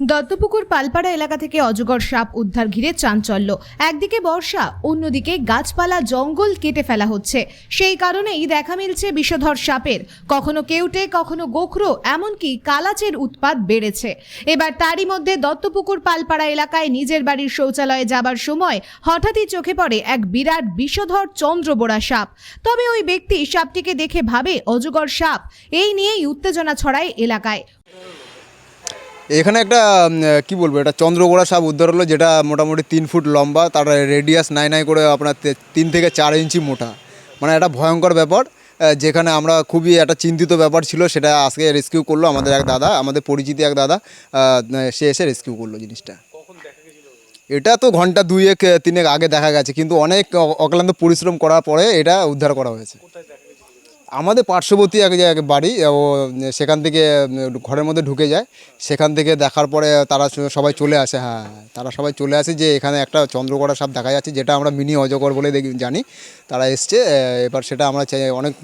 দত্তপুকুর পালপাড়া এলাকা থেকে অজগর সাপ উদ্ধার ঘিরে চাঞ্চল্য। একদিকে বর্ষা, অন্যদিকে গাছপালা, জঙ্গল কেটে ফেলা হচ্ছে। সেই কারণেই দেখা মিলছে বিষধর সাপের। কখনো কেউটে, কখনো গোখরো, এমনকি কালাচের উৎপাত বেড়েছে। এবার তারই মধ্যে দত্তপুকুর পালপাড়া এলাকায় নিজের বাড়ির শৌচালয়ে যাবার সময় হঠাৎই চোখে পড়ে এক বিরাট বিষধর চন্দ্রবোড়া সাপ। তবে ওই ব্যক্তি সাপটিকে দেখে ভাবে, অজগর সাপ, এই নিয়েই উত্তেজনা ছড়ায় এলাকায়। এখানে একটা কি বলব, এটা চন্দ্রগোড়া সাপ উদ্ধার হলো, যেটা মোটামুটি তিন ফুট লম্বা, তার রেডিয়াস নাই নাই করে আপনার তিন থেকে চার ইঞ্চি মোটা। মানে একটা ভয়ঙ্কর ব্যাপার যেখানে আমরা খুবই একটা চিন্তিত ব্যাপার ছিল, সেটা আজকে রেস্কিউ করল আমাদের এক দাদা, আমাদের পরিচিত এক দাদা সে এসে রেস্কিউ করল জিনিসটা। এটা তো ঘণ্টা দুয়েক তিনেক আগে দেখা গেছে, কিন্তু অনেক অক্লান্ত পরিশ্রম করার পরে এটা উদ্ধার করা হয়েছে। আমাদের পার্শ্ববর্তী এক জায়গায় বাড়ি, ও, সেখান থেকে ঘরের মধ্যে ঢুকে যায়। সেখান থেকে দেখার পরে তারা সবাই চলে আসে হ্যাঁ তারা সবাই চলে আসে যে এখানে একটা চন্দ্রকড়া সাপ দেখা যাচ্ছে, যেটা আমরা মিনি অজগর বলে দেখি, জানি। তারা এসছে এবার সেটা আমরা অনেক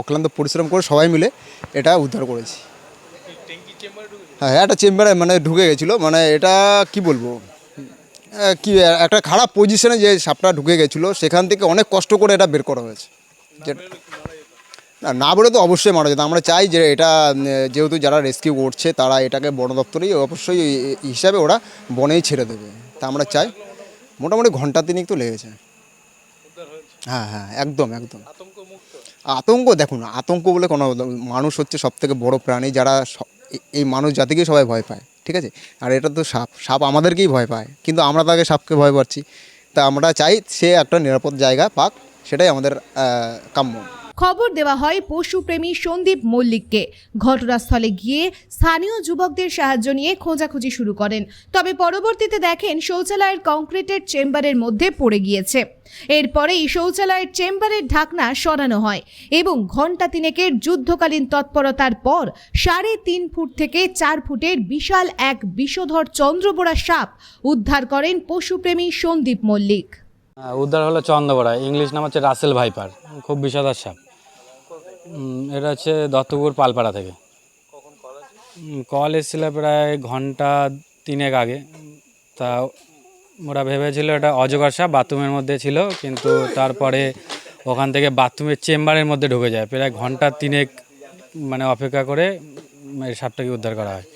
অক্লান্ত পরিশ্রম করে সবাই মিলে এটা উদ্ধার করেছি। হ্যাঁ হ্যাঁ একটা চেম্বারে মানে ঢুকে গেছিল মানে এটা কি বলব? কি, একটা খারাপ পজিশনে যে সাপটা ঢুকে গেছিল, সেখান থেকে অনেক কষ্ট করে এটা বের করা হয়েছে। যেটা না বলে তো অবশ্যই মারা যেত। আমরা চাই যে এটা, যেহেতু যারা রেস্কিউ করছে তারা এটাকে বন দপ্তরেই অবশ্যই হিসাবে ওরা বনেই ছেড়ে দেবে। তা আমরা চাই। মোটামুটি ঘণ্টা তিনিক তো লেগেছে। হ্যাঁ হ্যাঁ একদম একদম। আতঙ্ক দেখুন, আতঙ্ক বলে কোনো মানুষ হচ্ছে সব থেকে বড় প্রাণী যারা এই মানুষ জাতিকেই সবাই ভয় পায়, ঠিক আছে? আর এটা তো সাপ সাপ আমাদেরকেই ভয় পায়, কিন্তু আমরা তাকে সাপকে ভয় পাচ্ছি। তা আমরা চাই সে একটা নিরাপদ জায়গা পাক, সেটাই আমাদের কাম্য। খবর দেওয়া হয় পশুপ্রেমী সন্দীপ মল্লিককে। ঘটনাস্থলে গিয়ে স্থানীয় যুবকদের সাহায্য নিয়ে খোঁজাখুঁজি শুরু করেন। তবে পরবর্তীতে দেখেন শৌচালয়ের কংক্রিটের চেম্বারের মধ্যে পড়ে গিয়েছে। এরপরেই শৌচালয়ের চেম্বারের ঢাকনা সরানো হয় এবং ঘণ্টা তিনেকের যুদ্ধকালীন তৎপরতার পর সাড়ে তিন ফুট থেকে চার ফুটের বিশাল এক বিষধর চন্দ্রবোড়া সাপ উদ্ধার করেন পশুপ্রেমী সন্দীপ মল্লিক। উদ্ধার হলো চন্দ্রবড়া, ইংলিশ নাম হচ্ছে রাসেল ভাইপার, খুব বিষাদার সাপ। এটা হচ্ছে দত্তপুর পালপাড়া থেকে। কল এসেছিল প্রায় ঘণ্টা তিনেক আগে। তা ওরা ভেবেছিল এটা অজগর সাপ বাথরুমের মধ্যে ছিল কিন্তু তারপরে ওখান থেকে বাথরুমের চেম্বারের মধ্যে ঢুকে যায়। প্রায় ঘণ্টা তিনেক মানে অপেক্ষা করে এই সাপটাকে উদ্ধার করা হয়।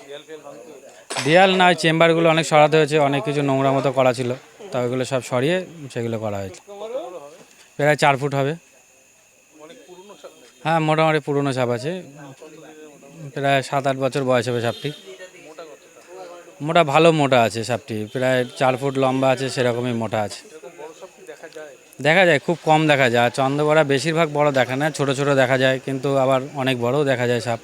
দেয়াল না চেম্বারগুলো অনেক সরাতে হয়েছে অনেক কিছু নোংরা মতো করা ছিল। তা ওইগুলো সব সরিয়ে সেগুলো করা হয়েছে। প্রায় চার ফুট হবে। হ্যাঁ মোটামুটি পুরনো সাপ আছে। প্রায় সাত আট বছর বয়স হবে সাপটি মোটা ভালো মোটা আছে সাপটি প্রায় চার ফুট লম্বা আছে সেরকমই মোটা আছে। দেখা যায়? খুব কম দেখা যায়। আর চন্দ্রবড়া বেশিরভাগ বড় দেখা না ছোট ছোট দেখা যায় কিন্তু আবার অনেক বড়ও দেখা যায় সাপ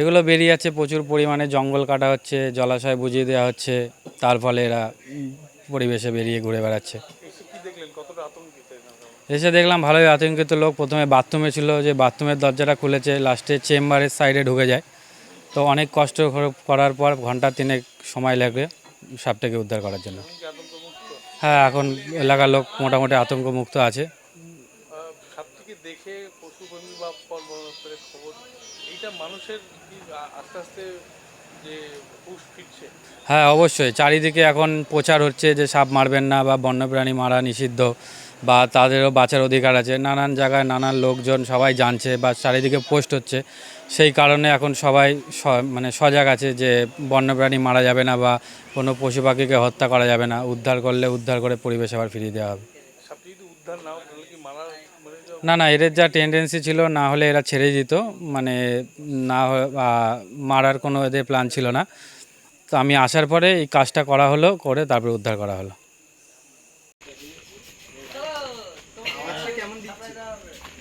এগুলো বেরিয়ে যাচ্ছে প্রচুর পরিমাণে জঙ্গল কাটা হচ্ছে জলাশয় বুঝিয়ে দেওয়া হচ্ছে। তার ফলে এরা পরিবেশে বেরিয়ে ঘুরে বেড়াচ্ছে। এসে দেখলাম ভালোই আতঙ্কিত লোক। প্রথমে বাথরুমে ছিল যে বাথরুমের দরজাটা খুলেছে লাস্টে চেম্বারের সাইডে ঢুকে যায়। তো অনেক কষ্ট করার পর ঘণ্টা তিনেক সময় লাগবে সাপটাকে উদ্ধার করার জন্য। হ্যাঁ এখন এলাকার লোক মোটামুটি আতঙ্কমুক্ত আছে। দেখে পশুপ্রেমী বা বন খবর এইটা মানুষের আস্তে আস্তে যে ফিরছে? হ্যাঁ অবশ্যই। চারিদিকে এখন প্রচার হচ্ছে যে সাপ মারবেন না বা বন্যপ্রাণী মারা নিষিদ্ধ। বা তাদেরও বাঁচার অধিকার আছে। নানান জায়গায় নানান লোকজন সবাই জানছে বা চারিদিকে পোস্ট হচ্ছে। সেই কারণে এখন সবাই মানে সজাগ আছে যে বন্যপ্রাণী মারা যাবে না বা কোনো পশু পাখিকে হত্যা করা যাবে না। উদ্ধার করলে উদ্ধার করে পরিবেশ আবার ফিরিয়ে দেওয়া হবে। না না, এদের যা টেন্ডেন্সি ছিল, না হলে এরা ছেড়ে দিত। মানে না মারার কোনো এদের প্ল্যান ছিল না। তো আমি আসার পরে এই কাজটা করা হলো, করে তারপরে উদ্ধার করা হলো।